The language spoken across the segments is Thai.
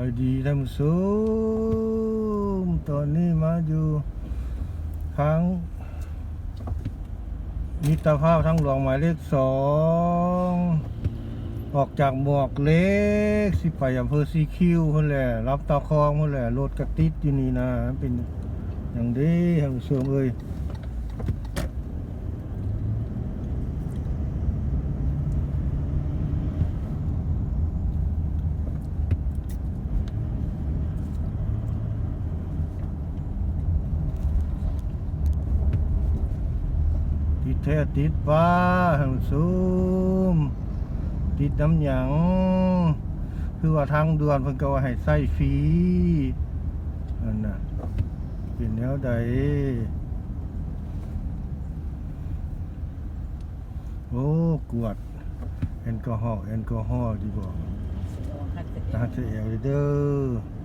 ายดีท่านผู้ชมตอนนี้มาอยู่ทางมิตรภาพทั้งหลวงหมายเลขสองออกจากหมวกเล็กสิไปอำเภอซีคิวคนแหละรับตาคองคนแหละรถกระติดอยู่นี่นะ เป็นอย่างนี้ท่านผู้ชมเอ้ย แท้ติดป้าท่านผู้ชมติดน้ำหยัง คือว่าทางด่วนเพิ่นก็ว่าให้ใส่ฟรีนั่นน่ะเป็นแนวใดโอ้กวดแอลกอฮอล์แอลกอฮอล์ดีบ่ตาเสียวเด้อ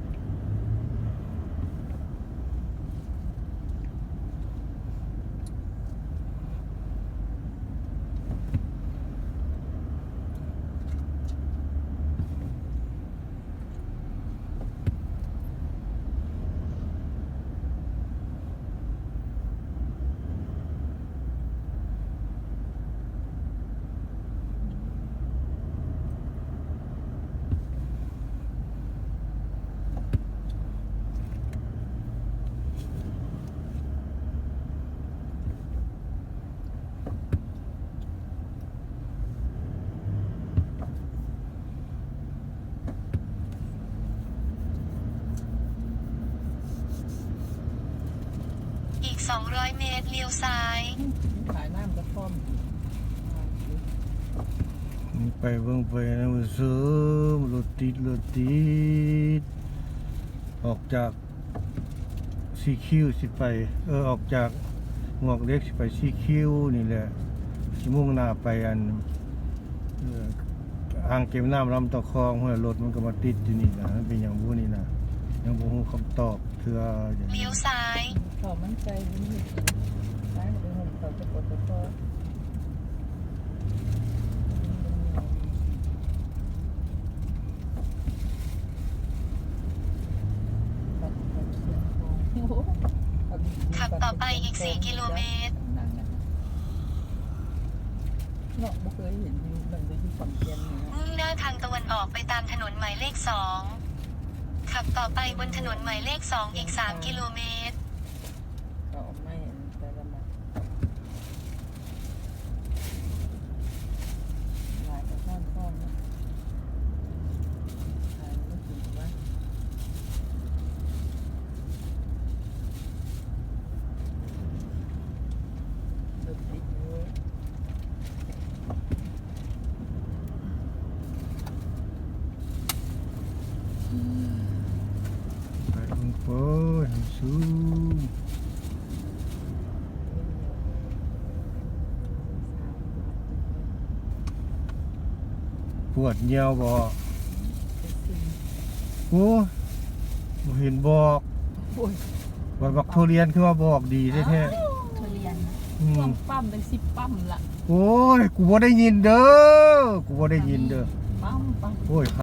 200 เมตร เลี้ยวซ้าย ขายน้ำกระท่อมนี่ไปเบิ่งไปนะผู้ชมรถติดรถติด ออกจากซีคิวสิไป เออ ออกจากหมวกเล็กสิไปซีคิวนี่แหละสิมุ่งหน้าไปอันเอ่ออ่างเก็บน้ำลำตะคองหัวรถมันก็มาติดอยู่นี่นะมันเป็นอย่างบูนี่นะยังบ่ฮู้คำตอบเทื่ออย่างนี้เลี้ยวซ้ายข้าวมันไก่นี่ร้านไปหุ่มเขาจะปวดตะคอโอ้โหขับต่อไปอีก 4 กิโลเมตรเนาะบ่เคยเห็นอยู่มันจะอยู่ฝั่งเยนนี่นะมุ่งหน้าทางตะวันออกไปตามถนนหมายเลข2ขับต่อไปบนถนนหมายเลข2อีก 3 กิโลเมตร เขาเอาไม้อันนี้ไปละมาหลายกระท่อนท่อนนะขายไม่ถึงว่า รถติดอยู่ ไปเบิ่งไปให้สูงปวดเหี่ยวบ่โอ้บ่เห็นบอกโอ้ยว่าบักทุเรียนคือว่าบอกดีแท้ทุเรียนๆอืมต้องปั้มเป็นสิบปั้มละโอ้ย กูบ่ได้ยินเด้อ กูบ่ได้ยินเด้อ ปั้มปั้มโอ้ย